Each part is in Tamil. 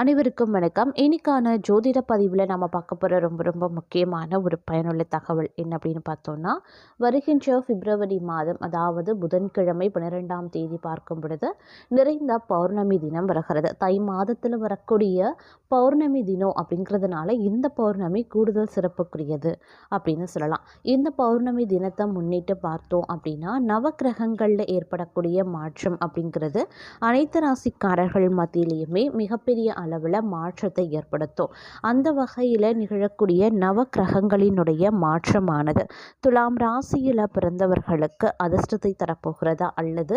அனைவருக்கும் வணக்கம். இன்னைக்கான ஜோதிட பதிவில் நம்ம பார்க்க போகிற ரொம்ப ரொம்ப முக்கியமான ஒரு பயனுள்ள தகவல் என்ன அப்படின்னு பார்த்தோம்னா வருகின்ற பிப்ரவரி மாதம் அதாவது புதன்கிழமை பன்னிரெண்டாம் தேதி பார்க்கும் பொழுது நிறைந்த பௌர்ணமி தினம் வருகிறது. தை மாதத்தில் வரக்கூடிய பௌர்ணமி தினம் அப்படிங்கிறதுனால இந்த பௌர்ணமி கூடுதல் சிறப்புக்குரியது அப்படின்னு சொல்லலாம். இந்த பௌர்ணமி தினத்தை முன்னிட்டு பார்த்தோம் அப்படின்னா நவக்கிரகங்களில் ஏற்படக்கூடிய மாற்றம் அப்படிங்கிறது அனைத்து ராசிக்காரர்கள் மத்தியிலையுமே மிகப்பெரிய அளவில் மாற்றத்தை ஏற்படுத்தும். அந்த வகையில் நிகழக்கூடிய நவக்கிரகங்களினுடைய மாற்றமானது துலாம் ராசியில் பிறந்தவர்களுக்கு அதிர்ஷ்டத்தை தரப்போகிறதா அல்லது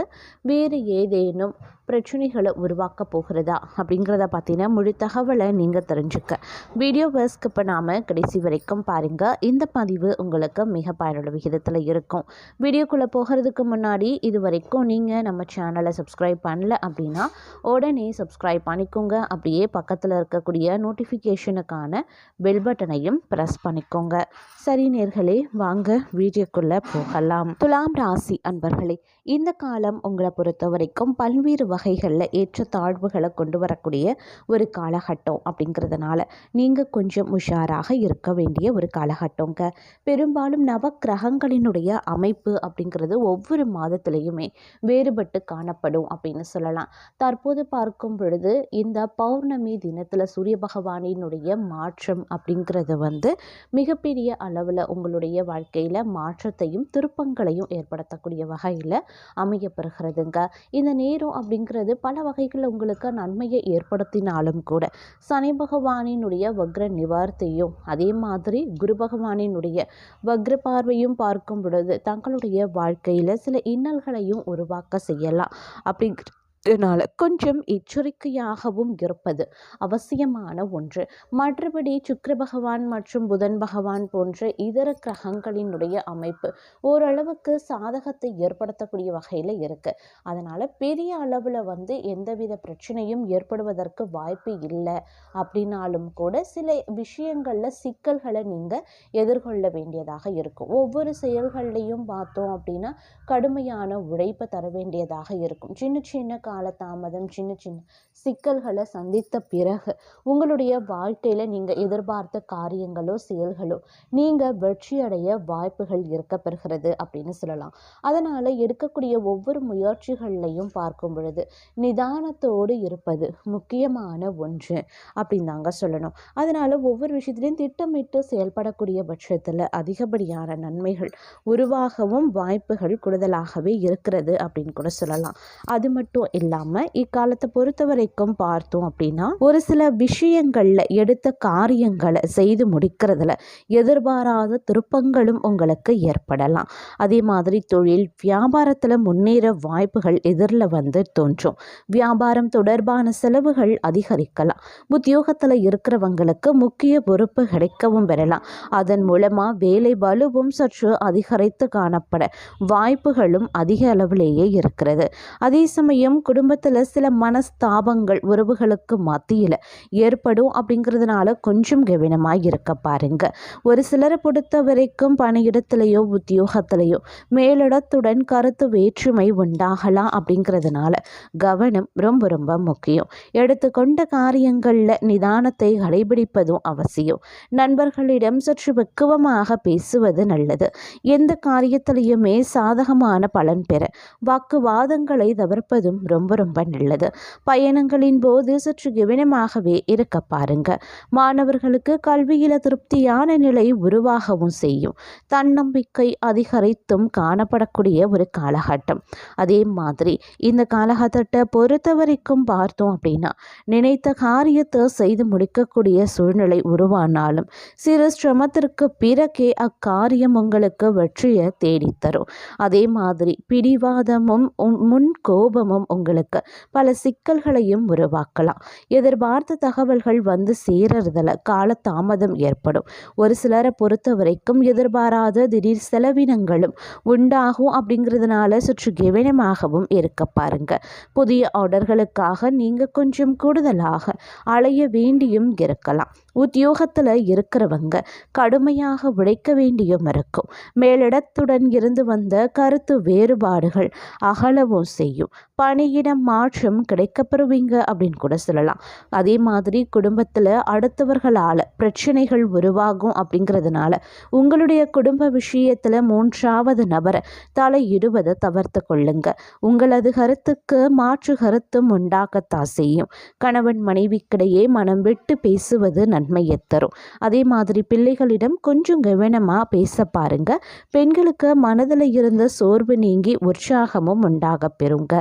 வேறு ஏதேனும் பிரச்சனைகளை உருவாக்க போகிறதா அப்படிங்கிறத பார்த்தீங்கன்னா முழு தகவலை நீங்கள் தெரிஞ்சுக்க. வீடியோவை இப்போ பண்ணாமல் கடைசி வரைக்கும் பாருங்கள் இந்த பதிவு உங்களுக்கு மிக பயனுள்ள விகிதத்தில் இருக்கும். வீடியோக்குள்ளே போகிறதுக்கு முன்னாடி இது வரைக்கும் நீங்கள் நம்ம சேனலை சப்ஸ்கிரைப் பண்ணல அப்படின்னா உடனே சப்ஸ்கிரைப் பண்ணிக்கோங்க. அப்படியே பக்கத்தில் இருக்கக்கூடிய நோட்டிஃபிகேஷனுக்கான பெல் பட்டனையும் ப்ரெஸ் பண்ணிக்கோங்க. சரி நேர்களே வாங்க வீடியோக்குள்ளே போகலாம். துலாம் ராசி அன்பர்களே இந்த காலம் உங்களை பொறுத்த வரைக்கும் பல்வேறு வகைகளில் ஏற்ற தாழ்வுகளை கொண்டு வரக்கூடிய ஒரு காலகட்டம் அப்படிங்கிறதுனால நீங்கள் கொஞ்சம் உஷாராக இருக்க வேண்டிய ஒரு காலகட்டங்க. பெரும்பாலும் நவ கிரகங்களினுடைய அமைப்பு அப்படிங்கிறது ஒவ்வொரு மாதத்திலையுமே வேறுபட்டு காணப்படும் அப்படின்னு சொல்லலாம். தற்போது பார்க்கும் பொழுது இந்த பௌர்ணமி தினத்தில் சூரிய பகவானினுடைய மாற்றம் அப்படிங்கிறது வந்து மிகப்பெரிய அளவில் உங்களுடைய வாழ்க்கையில் மாற்றத்தையும் திருப்பங்களையும் ஏற்படுத்தக்கூடிய வகையில் அமையப்பெறுகிறதுங்க. இந்த நேரம் அப்படிங்கிறது பல வகைகளில் உங்களுக்கு நன்மையை ஏற்படுத்தினாலும் கூட சனி பகவானினுடைய வக்ர நிவார்த்தியும் அதே மாதிரி குரு பகவானினுடைய வக்ர பார்வையும் பார்க்கும் பொழுது தங்களுடைய வாழ்க்கையில் சில இன்னல்களையும் உருவாக்க செய்யலாம் அப்படிங்கிற அதனால் கொஞ்சம் எச்சரிக்கையாகவும் இருப்பது அவசியமான ஒன்று. மற்றபடி சுக்கர பகவான் மற்றும் புதன் பகவான் போன்ற இதர கிரகங்களினுடைய அமைப்பு ஓரளவுக்கு சாதகத்தை ஏற்படுத்தக்கூடிய வகையில் இருக்குது அதனால் பெரிய அளவில் வந்து எந்தவித பிரச்சனையும் ஏற்படுவதற்கு வாய்ப்பு இல்லை. அப்படின்னாலும் கூட சில விஷயங்களில் சிக்கல்களை நீங்கள் எதிர்கொள்ள வேண்டியதாக இருக்கும். ஒவ்வொரு செயல்கள்லையும் பார்த்தோம் அப்படின்னா கடுமையான உழைப்பை தர வேண்டியதாக இருக்கும். சின்ன சின்ன கால தாமதம் சின்ன சின்ன சிக்கல்களை சந்தித்த பிறகு உங்களுடைய வாழ்க்கையில் நீங்கள் எதிர்பார்த்த காரியங்களோ செயல்களோ நீங்கள் வெற்றியடைய வாய்ப்புகள் இருக்க பெறுகிறது அப்படின்னு சொல்லலாம். அதனால் எடுக்கக்கூடிய ஒவ்வொரு முயற்சிகள்லையும் பார்க்கும் பொழுது நிதானத்தோடு இருப்பது முக்கியமான ஒன்று அப்படின்னு தாங்க சொல்லணும். அதனால் ஒவ்வொரு விஷயத்துலையும் திட்டமிட்டு செயல்படக்கூடிய பட்சத்தில் அதிகப்படியான நன்மைகள் உருவாகவும் வாய்ப்புகள் கூடுதலாகவே இருக்கிறது அப்படின்னு கூட சொல்லலாம். அது மட்டும் இல்லாமல் இக்காலத்தை பொறுத்த வரைக்கும் பார்த்தோம் அப்படின்னா ஒரு சில விஷயங்களில் எடுத்த காரியங்களை செய்து முடிக்கிறதுல எதிர்பாராத திருப்பங்களும் உங்களுக்கு ஏற்படலாம். அதே மாதிரி தொழில் வியாபாரத்தில் முன்னேற வாய்ப்புகள் எதிரில் வந்து தோன்றும். வியாபாரம் தொடர்பான செலவுகள் அதிகரிக்கலாம். உத்தியோகத்தில் இருக்கிறவங்களுக்கு முக்கிய பொறுப்பு கிடைக்கவும் பெறலாம். அதன் மூலமாக வேலை வலுவும் சற்று அதிகரித்து காணப்பட வாய்ப்புகளும் அதிக அளவிலேயே இருக்கிறது. அதே சமயம் குடும்பத்தில் சில மனஸ்தாபங்கள் உறவுகளுக்கு மத்தியில் ஏற்படும் அப்படிங்கிறதுனால கொஞ்சம் கவனமாக இருக்க பாருங்க. ஒரு சிலரை பொறுத்த வரைக்கும் பணியிடத்திலேயோ உத்தியோகத்திலேயோ மேலிடத்துடன் கருத்து வேற்றுமை உண்டாகலாம் அப்படிங்கிறதுனால கவனம் ரொம்ப ரொம்ப முக்கியம். எடுத்துக்கொண்ட காரியங்களில் நிதானத்தை கடைபிடிப்பதும் அவசியம். நண்பர்களிடம் சற்று வெக்குவமாக பேசுவது நல்லது. எந்த காரியத்திலையுமே சாதகமான பலன் பெற வாக்குவாதங்களை தவிர்ப்பதும் ரொம்ப ரொம்ப நல்லது. பயணங்களின் போது சற்று கவனமாகவே இருக்க பாருங்க. மாணவர்களுக்கு கல்வியில திருப்தியான நிலை உருவாகவும் செய்யும். தன்னம்பிக்கை அதிகரித்தும் காணப்படக்கூடிய ஒரு காலகட்டம். அதே மாதிரி இந்த காலகட்டத்தை பொறுத்த வரைக்கும் பார்த்தோம் அப்படின்னா நினைத்த காரியத்தை செய்து முடிக்கக்கூடிய சூழ்நிலை உருவானாலும் சிறு சிரமத்திற்கு பிறகே அக்காரியம் உங்களுக்கு வெற்றியை தேடித்தரும். அதே மாதிரி பிடிவாதமும் முன் கோபமும் உங்களுக்கு பல சிக்கல்களையும் உருவாக்கலாம். எதிர்பார்த்த தகவல்கள் வந்து சேரறதில் கால தாமதம் ஏற்படும். ஒரு சிலரை பொறுத்த வரைக்கும் எதிர்பாராத திடீர் செலவினங்களும் உண்டாகும் அப்படிங்கிறதுனால சுற்று கவனமாகவும் இருக்க பாருங்க. புதிய ஆர்டர்களுக்காக நீங்கள் கொஞ்சம் கூடுதலாக அலைய வேண்டியும் இருக்கலாம். உத்தியோகத்தில் இருக்கிறவங்க கடுமையாக உழைக்க வேண்டியும் இருக்கும் மேலிடத்துடன் இருந்து வந்த கருத்து வேறுபாடுகள் அகலவும் செய்யும். பணியிடம் மாற்றம் கிடைக்கப்பெறுவீங்க அப்படின்னு கூட சொல்லலாம். அதே மாதிரி குடும்பத்தில் அடுத்தவர்களால் பிரச்சனைகள் உருவாகும் அப்படிங்கிறதுனால உங்களுடைய குடும்ப விஷயத்தில் மூன்றாவது நபரை தலையிடுவதை தவிர்த்து கொள்ளுங்க. உங்களது கருத்துக்கு மாற்று கருத்தும் உண்டாகத்தான் செய்யும். கணவன் மனைவிக்கிடையே மனம் விட்டு பேசுவது நன்மையை தரும் அதே மாதிரி பிள்ளைகளிடம் கொஞ்சம் கவனமாக பேச பாருங்க. பெண்களுக்கு மனதில் இருந்த சோர்வு நீங்கி உற்சாகமும் உண்டாக பெறுங்க.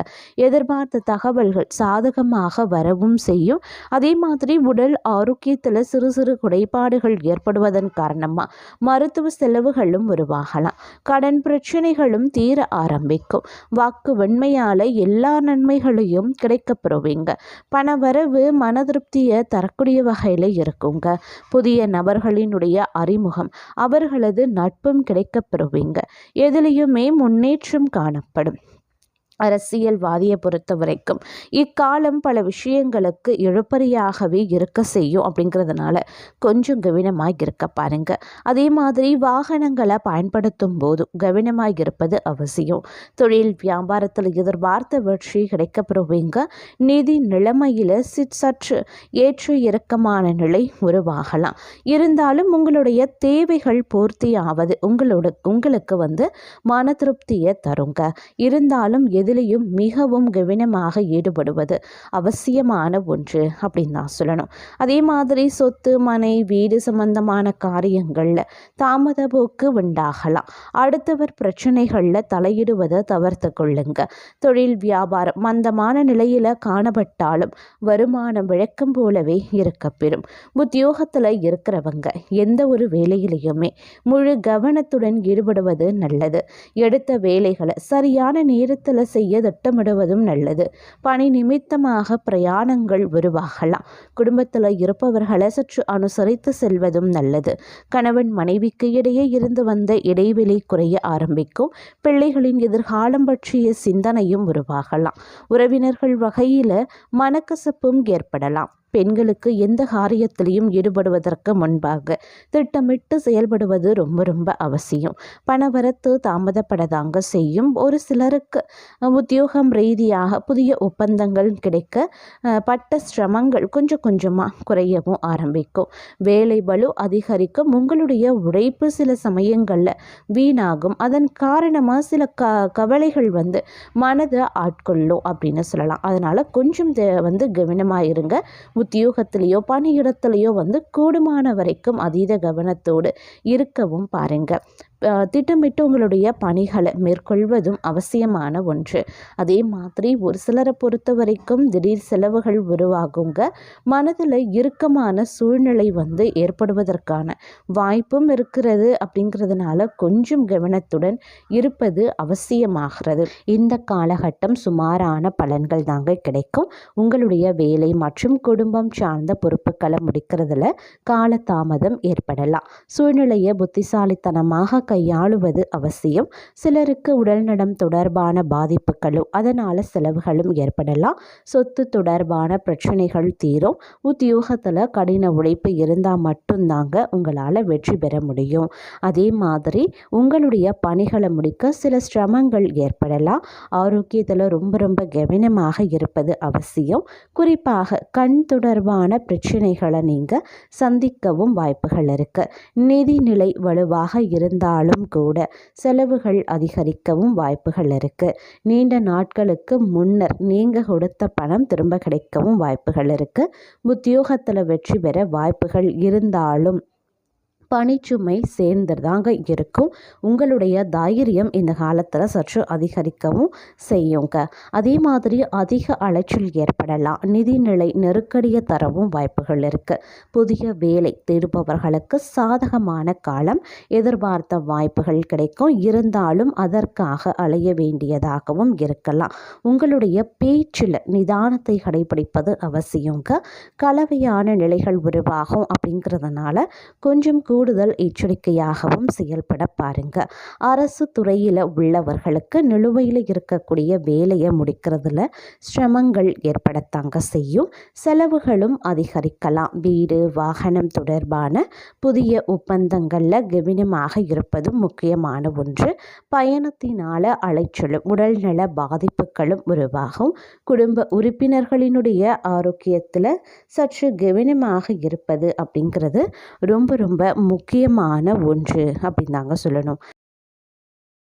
எதிர்பார்த்த தகவல்கள் சாதகமாக வரவும் செய்யும். அதே மாதிரி உடல் ஆரோக்கியத்தில் சிறு சிறு குறைபாடுகள் ஏற்படுவதன் காரணமாக மருத்துவ செலவுகளும் உருவாகலாம். கடன் பிரச்சனைகளும் தீர ஆரம்பிக்கும். வாக்கு வெண்மையால் எல்லா நன்மைகளையும் கிடைக்கப்பெறுவீங்க பண வரவு மன திருப்தியை தரக்கூடிய வகையில் இருக்கும். பெறுவீங்க புதிய நபர்களினுடைய அறிமுகம். அவர்களது நட்பும் கிடைக்கப் பெறுவீங்க. எதிலையுமே முன்னேற்றம் காணப்படும். அரசியல்வாதியை பொறுத்த வரைக்கும் இக்காலம் பல விஷயங்களுக்கு இழுப்பறியாகவே இருக்க செய்யும் அப்படிங்கிறதுனால கொஞ்சம் கவனமாக இருக்க பாருங்க. அதே மாதிரி வாகனங்களை பயன்படுத்தும் போதும் கவனமாக இருப்பது அவசியம். தொழில் வியாபாரத்தில் எதிர்பார்த்த வெற்றி கிடைக்கப்பெறுவீங்க. நிதி நிலைமையில் சற்று ஏற்ற இறக்கமான நிலை உருவாகலாம். இருந்தாலும் உங்களுடைய தேவைகள் பூர்த்தி ஆவது உங்களோட உங்களுக்கு வந்து மன திருப்தியை தருங்க. இருந்தாலும் எது எதிலையும் மிகவும் கவனமாக ஈடுபடுவது அவசியமான ஒன்று அப்படின்னு தான் சொல்லணும். அதே மாதிரி சொத்து மனை வீடு சம்பந்தமான காரியங்களில் தாமத போக்கு உண்டாகலாம். அடுத்தவர் பிரச்சனைகளில் தலையிடுவதை தவிர்த்து கொள்ளுங்க. தொழில் வியாபாரம் மந்தமான நிலையில் காணப்பட்டாலும் வருமானம் விளக்கம் போலவே இருக்கப்பெறும் உத்தியோகத்தில் இருக்கிறவங்க எந்த ஒரு வேலையிலையுமே முழு கவனத்துடன் ஈடுபடுவது நல்லது. எடுத்த வேலைகளை சரியான நேரத்தில் செய்ய திட்டமிடுவதும் நல்லது. பணி நிமித்தமாக பிரயாணங்கள் உருவாகலாம். குடும்பத்தில் இருப்பவர்களை சற்று அனுசரித்து செல்வதும் நல்லது. கணவன் மனைவிக்கு இடையே இருந்து வந்த இடைவெளி குறைய ஆரம்பிக்கும். பிள்ளைகளின் எதிர்காலம் பற்றிய சிந்தனையும் உருவாகலாம். உறவினர்கள் வகையில் மனக்கசப்பும் ஏற்படலாம். பெண்களுக்கு எந்த காரியத்திலையும் ஈடுபடுவதற்கு முன்பாக திட்டமிட்டு செயல்படுவது ரொம்ப ரொம்ப அவசியம். பணவரத்து தாமதப்படதாங்க செய்யும். ஒரு சிலருக்கு உத்தியோகம் ரீதியாக புதிய ஒப்பந்தங்கள் கிடைக்க பட்ட சிரமங்கள் கொஞ்சம் கொஞ்சமாக குறையவும் ஆரம்பிக்கும். வேலை பலு அதிகரிக்கும். உங்களுடைய உழைப்பு சில சமயங்களில் வீணாகும். அதன் காரணமாக சில க கவலைகள் வந்து மனதை ஆட்கொள்ளும் அப்படின்னு சொல்லலாம். அதனால் கொஞ்சம் வந்து கவனமாக இருங்க. உத்தியோகத்திலேயோ பணியிடத்திலேயோ வந்து கூடுமான வரைக்கும் அதீத கவனத்தோடு இருக்கவும் பாருங்கள் திட்டமிட்டு உங்களுடைய பணிகளை மேற்கொள்வதும் அவசியமான ஒன்று. அதே மாதிரி ஒரு சிலரை பொறுத்த வரைக்கும் திடீர் செலவுகள் உருவாகுங்க. மனதில் இறுக்கமான சூழ்நிலை வந்து ஏற்படுவதற்கான வாய்ப்பும் இருக்கிறது அப்படிங்கிறதுனால கொஞ்சம் கவனத்துடன் இருப்பது அவசியமாகிறது. இந்த காலகட்டம் சுமாரான பலன்கள் தாங்க கிடைக்கும். உங்களுடைய வேலை மற்றும் குடும்பம் சார்ந்த பொறுப்புகளை முடிக்கிறதுல காலதாமதம் ஏற்படலாம். சூழ்நிலையை புத்திசாலித்தனமாக கையாளுவது அவசியம். சிலருக்கு உடல்நலம் தொடர்பான பாதிப்புகளும் அதனால் செலவுகளும் ஏற்படலாம். சொத்து தொடர்பான பிரச்சனைகள் தீரும். உத்தியோகத்தில் கடின உழைப்பு இருந்தால் மட்டும்தாங்க உங்களால் வெற்றி பெற முடியும். அதே மாதிரி உங்களுடைய பணிகளை முடிக்க சில சிரமங்கள் ஏற்படலாம். ஆரோக்கியத்தில் ரொம்ப ரொம்ப கவனமாக இருப்பது அவசியம். குறிப்பாக கண் தொடர்பான பிரச்சனைகளை நீங்கள் சந்திக்கவும் வாய்ப்புகள் இருக்குது நிதிநிலை வலுவாக இருந்தால் இருந்தாலும் கூட செலவுகள் அதிகரிக்கவும் வாய்ப்புகள் இருக்குது நீண்ட நாட்களுக்கு முன்னர் நீங்கள் கொடுத்த பணம் திரும்ப கிடைக்கவும் வாய்ப்புகள் இருக்குது உத்தியோகத்தில் வெற்றி பெற வாய்ப்புகள் இருந்தாலும் பணிச்சுமை சேர்ந்துதாங்க இருக்கும். உங்களுடைய தைரியம் இந்த காலத்தில் சற்று அதிகரிக்கவும் செய்யுங்க. அதே மாதிரி அதிக அலைச்சல் ஏற்படலாம். நிதிநிலை நெருக்கடியை தரவும் வாய்ப்புகள் இருக்குது புதிய வேலை தேடுபவர்களுக்கு சாதகமான காலம் எதிர்பார்த்த வாய்ப்புகள் கிடைக்கும். இருந்தாலும் அதற்காக அலைய வேண்டியதாகவும் இருக்கலாம். உங்களுடைய பேச்சில் நிதானத்தை கடைபிடிப்பது அவசியங்க. கலவையான நிலைகள் உருவாகும் அப்படிங்கிறதுனால கொஞ்சம் கூட கூடுதல் எச்சரிக்கையாகவும் செயல்பட பாருங்க. அரசு துறையில் உள்ளவர்களுக்கு நிலுவையில் இருக்கக்கூடிய வேலையை முடிக்கிறதுல சிரமங்கள் ஏற்படத்தாங்க செய்யும். செலவுகளும் அதிகரிக்கலாம். வீடு வாகனம் தொடர்பான புதிய ஒப்பந்தங்களில் கவனமாக இருப்பதும் முக்கியமான ஒன்று. பயணத்தினால அலைச்சலும் உடல்நல பாதிப்புகளும் உருவாகும். குடும்ப உறுப்பினர்களினுடைய ஆரோக்கியத்தில் சற்று கவனமாக இருப்பது அப்படிங்கிறது ரொம்ப ரொம்ப முக்கியமான ஒன்று அப்படின்னு தாங்க சொல்லணும்.